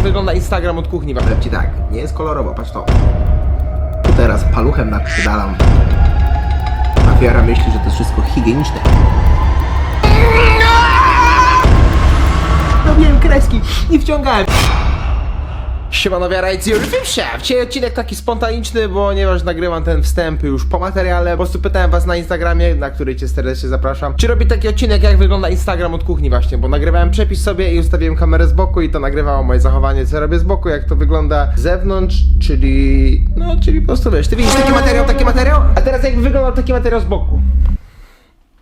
jak wygląda Instagram od kuchni. Powiem ci tak, nie jest kolorowo, patrz to. Tu teraz paluchem naprzydalam. Afiara myśli, że to jest wszystko higieniczne. Robiłem kreski i wciągałem. Siemano wiara, Szef. Dzisiaj odcinek taki spontaniczny, ponieważ nagrywam ten wstęp już po materiale. Po prostu pytałem was na Instagramie, na który cię serdecznie zapraszam. Czy robi taki odcinek, jak wygląda Instagram od kuchni właśnie, bo nagrywałem przepis sobie i ustawiłem kamerę z boku i to nagrywało moje zachowanie, co robię z boku, jak to wygląda z zewnątrz, czyli... No, czyli po prostu wiesz, ty widzisz taki materiał, taki materiał, a teraz jak wyglądał taki materiał z boku.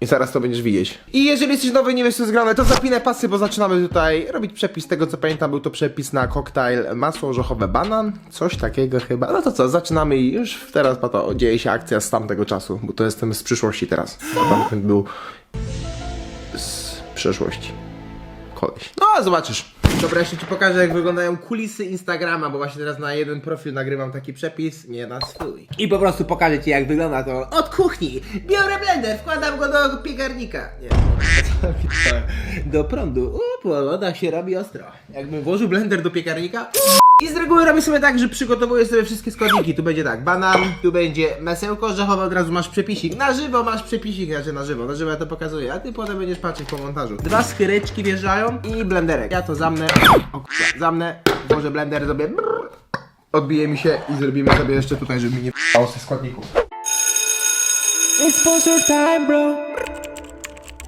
I zaraz to będziesz widzieć. I jeżeli jesteś nowy nie wiesz co jest grane, to zapinaj pasy, bo zaczynamy tutaj robić przepis. Tego co pamiętam, był to przepis na koktajl masło orzechowe banan. Coś takiego chyba. No to co, zaczynamy i już teraz po to dzieje się akcja z tamtego czasu, bo to jestem z przyszłości teraz. A Tamten był z przeszłości. Koleś. No, zobaczysz. Dobra, jeszcze ci pokażę, jak wyglądają kulisy Instagrama, bo właśnie teraz na jeden profil nagrywam taki przepis, nie na swój. I po prostu pokażę ci, jak wygląda to od kuchni. Biorę blender, wkładam go do piekarnika. Nie, do prądu. U, po lodach się robi ostro. Jakbym włożył blender do piekarnika. I z reguły robię sobie tak, że przygotowuję sobie wszystkie składniki. Tu będzie tak, banan, tu będzie masełko orzechowe, od razu masz przepisik. Na żywo masz przepisik, znaczy na żywo, na żywo ja to pokazuję, a ty potem będziesz patrzeć po montażu. Dwa skyreczki wjeżdżają i blenderek. Ja to zamnę, o kurwa, zamnę, włożę blender, zrobię odbije mi się i zrobimy sobie jeszcze tutaj, żeby mi nie p***ało ze składników.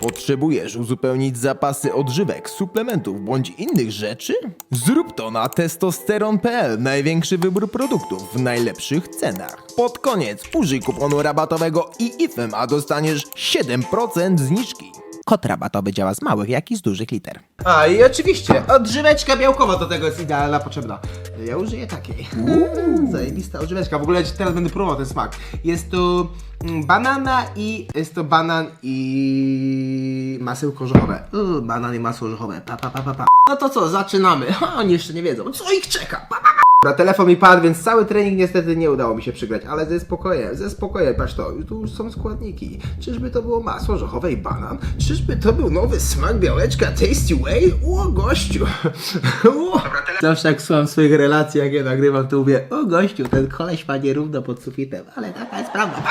Potrzebujesz uzupełnić zapasy odżywek, suplementów bądź innych rzeczy? Zrób to na testosteron.pl. Największy wybór produktów w najlepszych cenach. Pod koniec użyj kuponu rabatowego IIFM, a dostaniesz 7% zniżki. Kod rabatowy działa z małych, jak i z dużych liter. A i oczywiście, odżyweczka białkowa do tego jest idealna, potrzebna. Ja użyję takiej. Zajebista odżyweczka. W ogóle teraz będę próbował ten smak. Jest to mm, banana i jest to banan i masełko orzechowe. Uuu, banan i masło orzechowe. Pa, pa, pa, pa, pa. No to co, zaczynamy. Ha, oni jeszcze nie wiedzą, co ich czeka. Pa, pa, pa. Dobra, telefon mi padł, więc cały trening niestety nie udało mi się przygrać, ale ze spokojem, ze spokojem, patrz to, tu już są składniki. Czyżby to było masło orzechowe i banan? Czyżby to był nowy smak białeczka Tasty Way? O, gościu! O. Zawsze jak słucham swoich relacji, jak je nagrywam, to mówię, o gościu, ten koleś ma nierówno pod sufitem, ale taka jest prawda.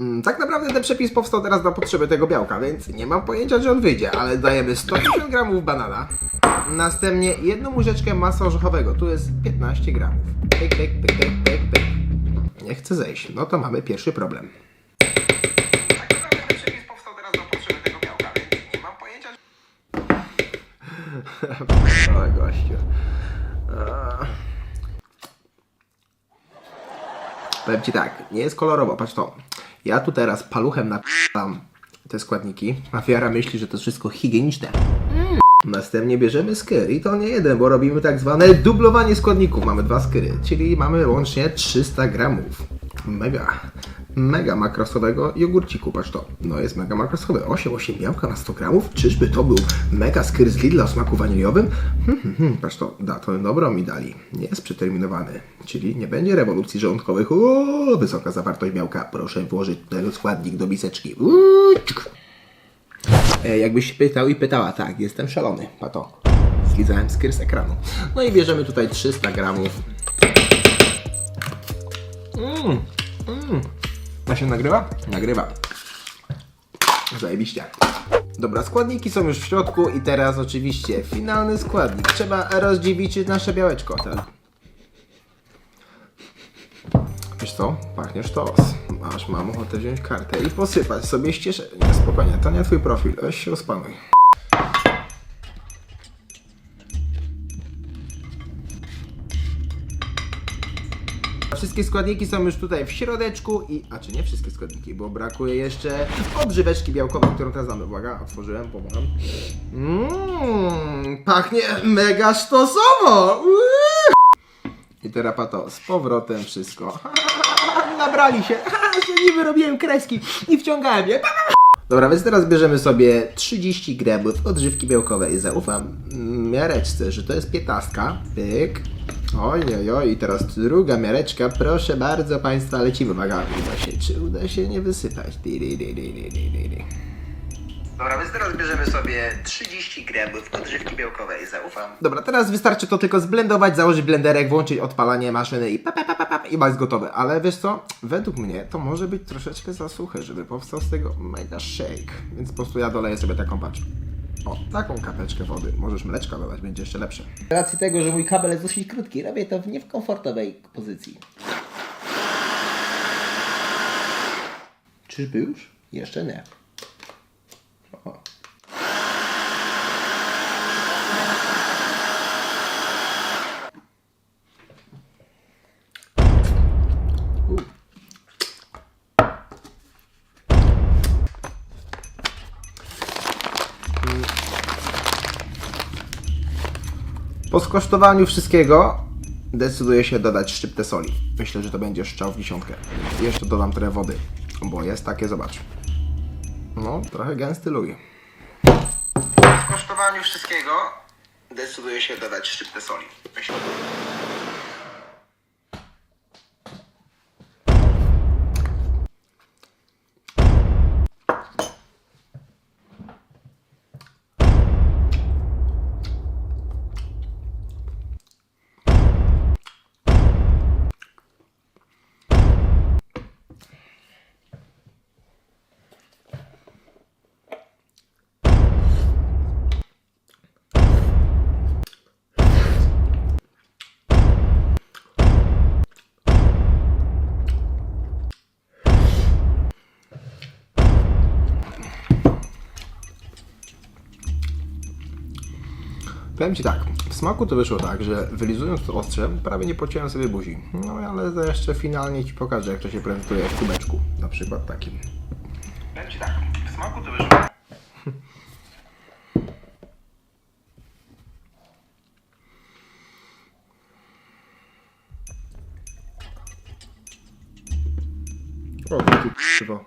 Mm, Tak naprawdę ten przepis powstał teraz na potrzeby tego białka, więc nie mam pojęcia, czy on wyjdzie, ale dajemy 150 gramów banana, następnie jedną łyżeczkę masła orzechowego, tu jest 15 gramów. Pyk, pyk, pyk, pyk, pyk, pyk. Nie chce zejść, no to mamy pierwszy problem. Tak naprawdę przepis powstał teraz tego białka, nie mam pojęcia, gościu. A. Powiem ci tak, nie jest kolorowo, patrz to. Ja tu teraz paluchem napisam te składniki. Afiara myśli, że to jest wszystko higieniczne. Następnie bierzemy skyr i to nie jeden, bo robimy tak zwane dublowanie składników. Mamy dwa skyry, czyli mamy łącznie 300 gramów. Mega, mega makrosowego jogurciku, patrz to. No jest mega makrosowy, 8, 8 białka na 100 gramów. Czyżby to był mega skyr z Lidla o smaku waniliowym? Hmm, hmm, hmm, patrz to, da to dobrą mi dali. Nie jest przeterminowany, czyli nie będzie rewolucji żołądkowych. O, wysoka zawartość białka. Proszę włożyć ten składnik do miseczki. Uuu, jakbyś pytał i pytała, tak, jestem szalony, pato. Zlizałem skyr z ekranu. No i bierzemy tutaj 300 gramów. Mmm, mmm. A się nagrywa? Nagrywa. Zajebiście. Dobra, składniki są już w środku i teraz oczywiście finalny składnik. Trzeba rozdziewiczyć nasze białeczko. Tak. Co? Pachnie sztos. Masz, mam ochotę wziąć kartę i posypać sobie ścieżkę. Nie, spokojnie, to nie twój profil. Weź się ospanuj. Wszystkie składniki są już tutaj w środeczku i... A czy nie wszystkie składniki, bo brakuje jeszcze odżyweczki białkowej, którą teraz damy. Uwaga, otworzyłem, pomagam. Mmm, pachnie mega sztosowo! Uuu. I teraz pato, z powrotem wszystko. Nabrali się, że niby robiłem kreski i wciągałem je. Dobra, więc teraz bierzemy sobie 30 gramów odżywki białkowej. Zaufam miareczce, że to jest piętnastka. Pyk. Oj, oj, oj, i teraz druga miareczka. Proszę bardzo Państwa, lecimy. Uwaga, uda się, czy uda się nie wysypać. Di, di, di, di, di, di, di. Dobra, więc teraz bierzemy sobie 30 gramów odżywki białkowej, zaufam. Dobra, teraz wystarczy to tylko zblendować, założyć blenderek, włączyć odpalanie maszyny i pa, pa, pa, pa, pa, i jest gotowe. Ale wiesz co? Według mnie to może być troszeczkę za suche, żeby powstał z tego mega shake. Więc po prostu ja doleję sobie taką patrz. O, taką kapeczkę wody. Możesz mleczka dodać, będzie jeszcze lepsze. Z racji tego, że mój kabel jest dosyć krótki, robię to w nie w komfortowej pozycji. Czyżby już? Jeszcze nie. O. Po skosztowaniu wszystkiego decyduję się dodać szczyptę soli. Myślę, że to będzie strzał w dziesiątkę. Jeszcze dodam trochę wody, bo jest takie, zobacz. No, trochę gęsty luj. Po skosztowaniu wszystkiego decyduję się dodać szczyptę soli. Powiem Ci tak, w smaku to wyszło tak, że wylizując to ostrze, prawie nie pociąłem sobie buzi. No ale to jeszcze finalnie Ci pokażę, jak to się prezentuje w kubeczku, na przykład takim. Powiem Ci tak, w smaku to wyszło tak. O, krzywo.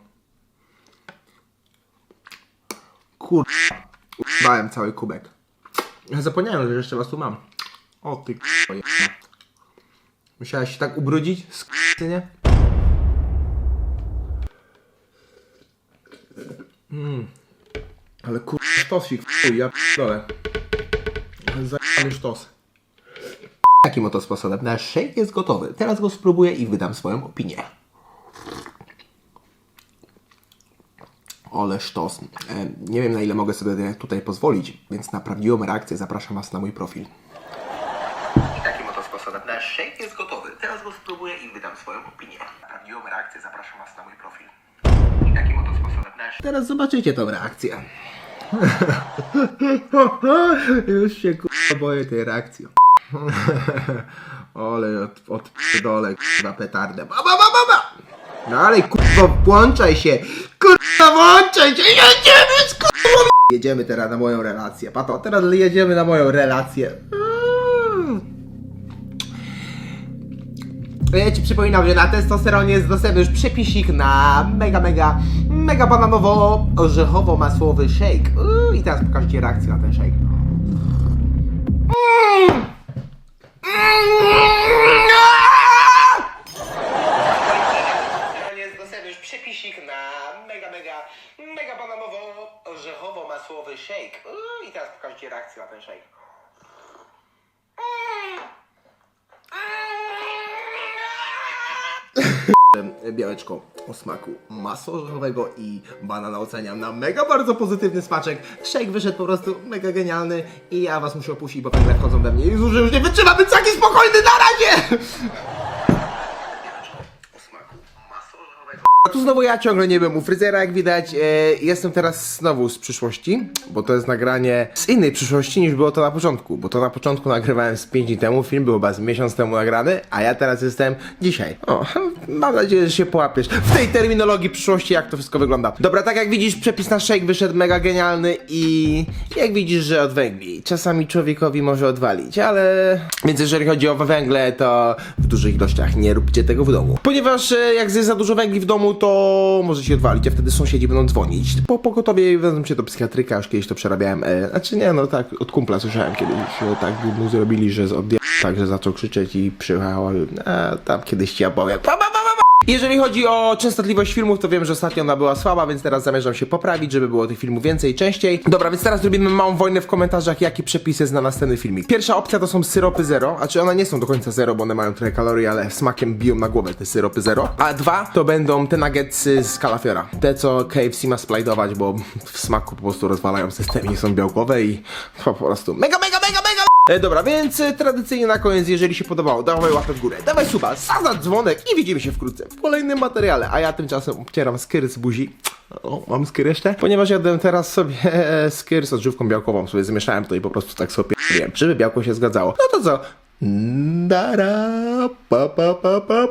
Kurwa, używałem cały kubek. Zapomniałem, że jeszcze was tu mam. O ty k***o jedna. Musiałeś się tak ubrudzić? nie? Mmm. Ale kur... sztosik, chuj, ja p***dolę. Zajebany sztos. Takim oto sposobem nasz shake jest gotowy. Teraz go spróbuję i wydam swoją opinię. Ole sztos. E, nie wiem na ile mogę sobie tutaj pozwolić, więc na prawdziwą reakcję zapraszam Was na mój profil. I takim oto sposobem nasz shake jest gotowy. Teraz go spróbuję i wydam swoją opinię. Na prawdziwą reakcję zapraszam Was na mój profil. I takim oto sposobem nasz... Teraz zobaczycie tą reakcję. Już się kurwa boję tej reakcji. Ole od, odpierdolę kurwa petardę. Ba, ba, ba, ba, ba! Dalej kurwa włączaj się! Kurwa włączaj się! Jedziemy z kurwa! Jedziemy teraz na moją relację. Pato, teraz jedziemy na moją relację. Mm. Ja ci przypominam, że na testosteronie jest dostępny już przepisik na mega, mega, mega bananowo-orzechowo-masłowy shake. Uuu, I teraz pokażę ci reakcję na ten shake. Mm. jest na mega, mega, mega bananowo-orzechowo-masłowy shake. Uuu, I teraz pokażę ci reakcję na ten shake. Białeczko o smaku masła orzechowego i banana oceniam na mega bardzo pozytywny smaczek. Shake wyszedł po prostu mega genialny i ja was muszę opuścić, bo węgle wchodzą we mnie. Że już nie wytrzymam być taki spokojny na razie! Tu znowu ja ciągle nie byłem u fryzjera, jak widać. E, jestem teraz znowu z przyszłości, bo to jest nagranie z innej przyszłości niż było to na początku. Bo to na początku nagrywałem z 5 dni temu, film był chyba z miesiąc temu nagrany, a ja teraz jestem dzisiaj. O, mam nadzieję, że się połapiesz w tej terminologii przyszłości, jak to wszystko wygląda. Dobra, tak jak widzisz, przepis na shake wyszedł mega genialny i jak widzisz, że od węgli. Czasami człowiekowi może odwalić, ale... Więc jeżeli chodzi o węgle, to w dużych ilościach nie róbcie tego w domu. Ponieważ e, jak zjeść za dużo węgli w domu, to może się odwalić, a wtedy sąsiedzi będą dzwonić. Po pogotowie wezmą cię do psychiatryka, już kiedyś to przerabiałem. E, znaczy nie, no tak, od kumpla słyszałem kiedyś, że tak mu zrobili, że z odbie... tak, że zaczął krzyczeć i przyjechał, a tam kiedyś ci ja powiem. Jeżeli chodzi o częstotliwość filmów, to wiem, że ostatnio ona była słaba, więc teraz zamierzam się poprawić, żeby było tych filmów więcej i częściej. Dobra, więc teraz robimy małą wojnę w komentarzach, jaki przepis jest na następny filmik. Pierwsza opcja to są syropy zero, a czy one nie są do końca zero, bo one mają trochę kalorii, ale smakiem biją na głowę te syropy zero. A dwa to będą te nuggetsy z kalafiora. Te, co KFC ma splajdować, bo w smaku po prostu rozwalają system i są białkowe i po prostu mega, mega, mega, mega! E, dobra, więc e, tradycyjnie na koniec, jeżeli się podobało, dawaj łapę w górę, dawaj suba, zaznacz dzwonek i widzimy się wkrótce w kolejnym materiale, a ja tymczasem obcieram skyr z buzi. O, mam skyr jeszcze? Ponieważ jadłem teraz sobie e, skyr z odżywką białkową, sobie zmieszałem to i po prostu tak sobie wiem, żeby białko się zgadzało. No to co? Dara, pa pa pa pa.